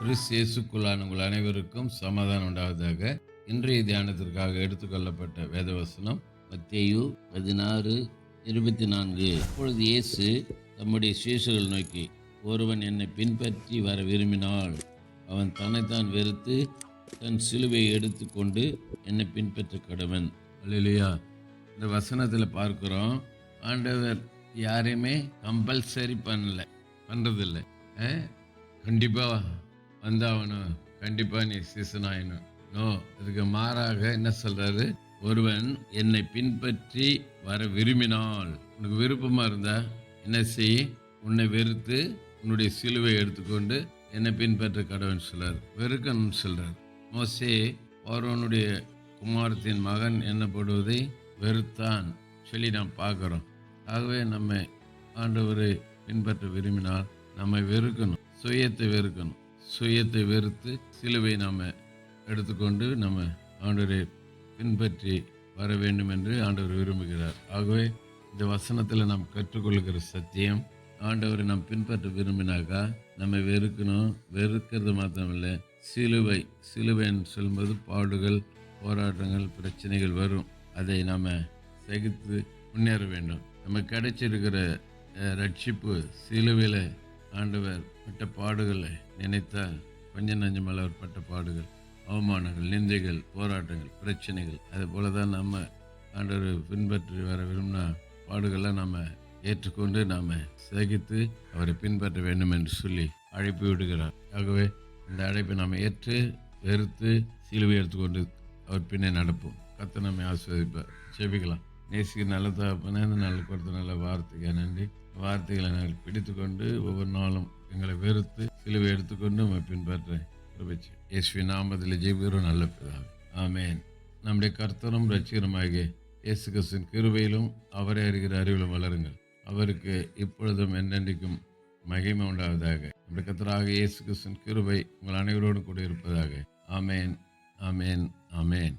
Chris இயேசுக்குள்ளான உங்கள் அனைவருக்கும் சமாதானம் உண்டாவதாக. இன்றைய தியானத்திற்காக எடுத்துக்கொள்ளப்பட்ட வேதவசனம் மத்தேயு பதினாறு இருபத்தி நான்கு அப்பொழுது இயேசு தம்முடைய சீஷர்கள் நோக்கி ஒருவன் என்னை பின்பற்றி வர விரும்பினால் அவன் தன்னைத்தான் வெறுத்து தன் சிலுவையை எடுத்துக்கொண்டு என்னை பின்பற்ற கடவன். இல்லையா இந்த வசனத்தில் பார்க்குறோம் ஆண்டவர் யாரையுமே கம்பல்சரி பண்ணல பண்ணுறதில்ல கண்டிப்பாக வந்தாகணும் கண்டிப்பாக நீ சிசனாயினும் நோ இதுக்கு மாறாக என்ன சொல்கிறாரு ஒருவன் என்னை பின்பற்றி வர விரும்பினால். உனக்கு விருப்பமாக இருந்தா என்ன செய்? உன்னை வெறுத்து உன்னுடைய சிலுவை எடுத்துக்கொண்டு என்னை பின்பற்ற கடவுள் சொல்றார். வெறுக்கணும்னு சொல்றார். மோசே ஒருவனுடைய குமாரத்தின் மகன் என்னப்படுவதை வெறுத்தான் சொல்லி நாம் பார்க்குறோம். ஆகவே நம்ம ஆண்டவரை பின்பற்ற விரும்பினால் நம்மை வெறுக்கணும். சுயத்தை வெறுக்கணும். சுயத்தை வெறுத்து சிலுவை நாம் எடுத்துக்கொண்டு நம்ம ஆண்டவரை பின்பற்றி வர வேண்டும் என்று ஆண்டவர் விரும்புகிறார். ஆகவே இந்த வசனத்தில் நாம் கற்றுக்கொள்கிற சத்தியம் ஆண்டவரை நாம் பின்பற்ற விரும்பினாக்கா நம்ம வெறுக்கணும். வெறுக்கிறது மாத்திரமில்லை சிலுவை சிலுவைன்னு சொல்லும்போது பாடுகள் போராட்டங்கள் பிரச்சனைகள் வரும். அதை நாம் சகித்து முன்னேற வேண்டும். நம்ம கிடைச்சிருக்கிற ரட்சிப்பு சிலுவையில் ஆண்டவர் பட்ட பாடுகளை நினைத்தால் கொஞ்சம் நஞ்சமல்ல அவர் பட்ட பாடுகள் அவமானங்கள் நிந்தைகள் போராட்டங்கள் பிரச்சனைகள் அது போல தான் நம்ம ஆண்டவர் பின்பற்றி வர விரும்பினா பாடுகளை நாம் ஏற்றுக்கொண்டு நாம் சகித்து அவரை பின்பற்ற வேண்டும் என்று சொல்லி அழைப்பு விடுகிறார். ஆகவே இந்த அழைப்பை நாம் ஏற்று வெறுத்து சிலுவை எடுத்துக்கொண்டு அவர் பின்னே நடப்போம். கத்தனமே நம்மை ஆஸ்வதிப்பார் செபிக்கலாம் நேசிக்க நல்ல தகப்பனே இந்த நல்ல கொடுத்த நல்ல வார்த்தைக்கு நன்றி. வார்த்தைகளை நாங்கள் பிடித்துக்கொண்டு ஒவ்வொரு நாளும் எங்களை வெறுத்து சிலுவை எடுத்துக்கொண்டு நம்ம பின்பற்ற கிருபைச்சு. இயேசுவி நாமத்தில் ஜெயிக்கிறோம் நல்ல பிதாவே. ஆமேன். நம்முடைய கர்த்தரும் ரட்சிகரமாகிய இயேசு கிறிஸ்தின் கிருபையிலும் அவரை அறிகிற அறிவிலும் வளருங்கள். அவருக்கு இப்பொழுதும் என்னென்றைக்கும் மகிமை உண்டாவதாக. நம்முடைய கர்த்தராக இயேசு கிறிஸ்தின் கிருபை உங்கள் அனைவரோடும் கூட இருப்பதாக. ஆமேன். ஆமேன். ஆமேன்.